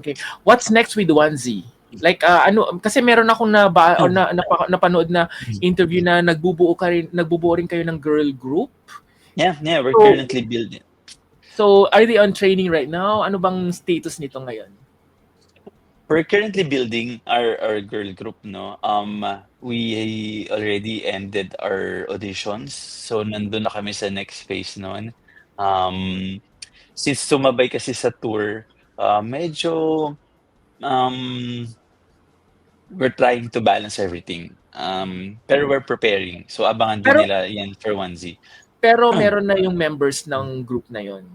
Okay. What's next with Onesie? Like ah, ano kasi meron akong na ba or na, napa- napanood na interview na nagbubuo ka rin nagbubuo rin kayo ng girl group. Yeah, yeah, we're So- currently building. So, are they on training right now? Ano bang status nito ngayon? We're currently building our our girl group, no. Um, we already ended our auditions, so nandun na kami sa next phase noon. Um, since sumabay kasi sa tour, uh, medyo um, we're trying to balance everything. Um, pero we're preparing. So abangan din Pero- nila yan for onesie. Pero meron na yung members ng group na yon.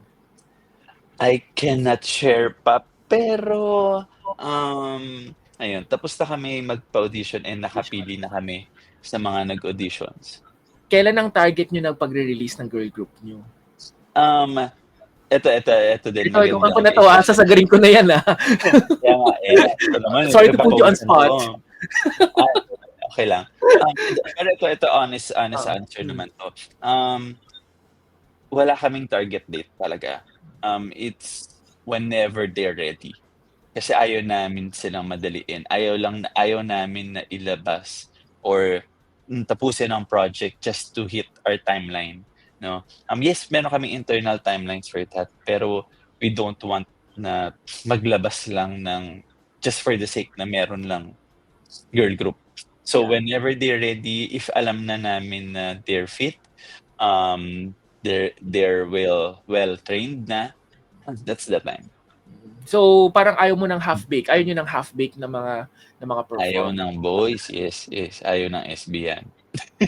I cannot share pa, pero um, ayun, tapos na kami magpa-audition and nakapili na kami sa mga nag-auditions. Kailan ang target nyo ng pagre-release ng girl group nyo? Um, eto, eto, eto din. Ito, maganda. ka na to, ah. sasagarin ko na yan ah. Nga, eh, ito naman, Sorry ito to put you on spot. ko. Ah, okay lang. Um, pero ito, ito, honest, honest Ah, answer naman to. Um, wala kaming target date talaga. Um, it's whenever they're ready. Kasi ayaw namin silang madaliin. Ayaw lang, ayaw namin na ilabas or tapusin ang project just to hit our timeline. No? Um, yes, meron kaming internal timelines for that, pero we don't want na maglabas lang ng just for the sake na meron lang girl group. So Yeah. whenever they're ready, if alam na namin na they're fit, um, they're they're well well trained na, that's the time. So, parang ayaw mo ng half-bake. Ayaw nyo ng half-bake na mga na mga Ayaw perform. ng boys, yes, yes. Ayaw ng SB yan.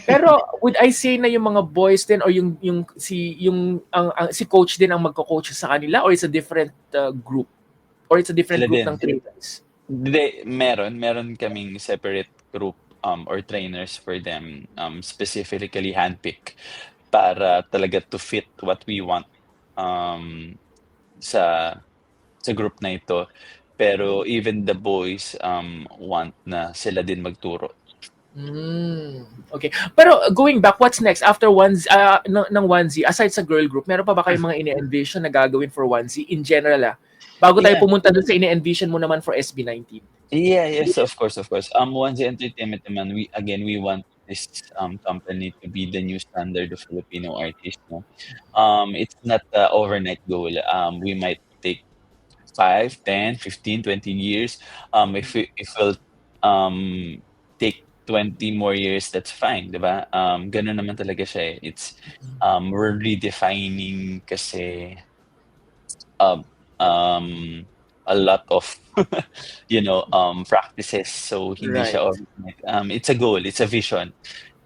Pero would I say na yung mga boys din or yung yung si yung ang, ang- si coach din ang magko-coach sa kanila or it's a different uh, group or it's a different Sila group din. ng trainers? Hindi, meron. Meron kaming separate group um, or trainers for them, um, specifically handpick para talaga to fit what we want um, sa sa group na ito. Pero even the boys um, want na sila din magturo. Mm, okay. Pero going back, what's next after onesie uh, ng, ng onesie aside sa girl group? Meron pa ba kayong mga ini-envision na gagawin for onesie in general ah? Bago tayo Yeah. pumunta dun sa ini-envision mo naman for SB19. Yeah, yes, of course, of course. Um, Onesie Entertainment naman, we again we want this um company to be the new standard of Filipino artists. No? Um, it's not the overnight goal. Um, we might take 5, 10, 15, 20 years. Um, if we, if we'll um take 20 more years, that's fine, di ba? Um, ganun naman talaga siya. eh. It's um we're redefining kasi um um a lot of you know um practices so hindi Right. siya overnight. um it's a goal it's a vision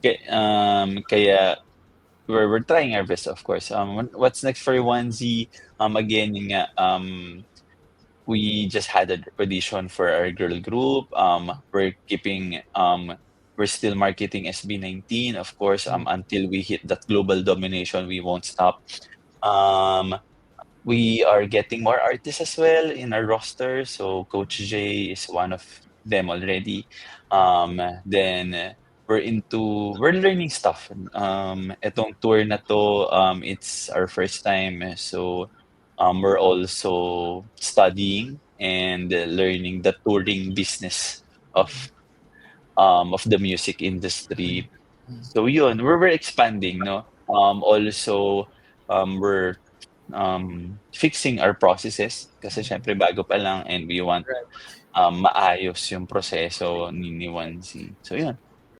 kaya, um kaya we're, we're trying our best of course um what's next for onesie um again yun nga um we just had an audition for our girl group um we're keeping um we're still marketing SB19 of course um until we hit that global domination we won't stop um we are getting more artists as well in our roster. So Coach J is one of them already. Um, then we're into we're learning stuff. Um, etong tour na to, um, it's our first time. So um, we're also studying and learning the touring business of um, of the music industry. So yun, we're, we're expanding, no? Um, also, um, we're um, fixing our processes kasi syempre bago pa lang and we want um, maayos yung proseso ni, ni Onesie. So yun.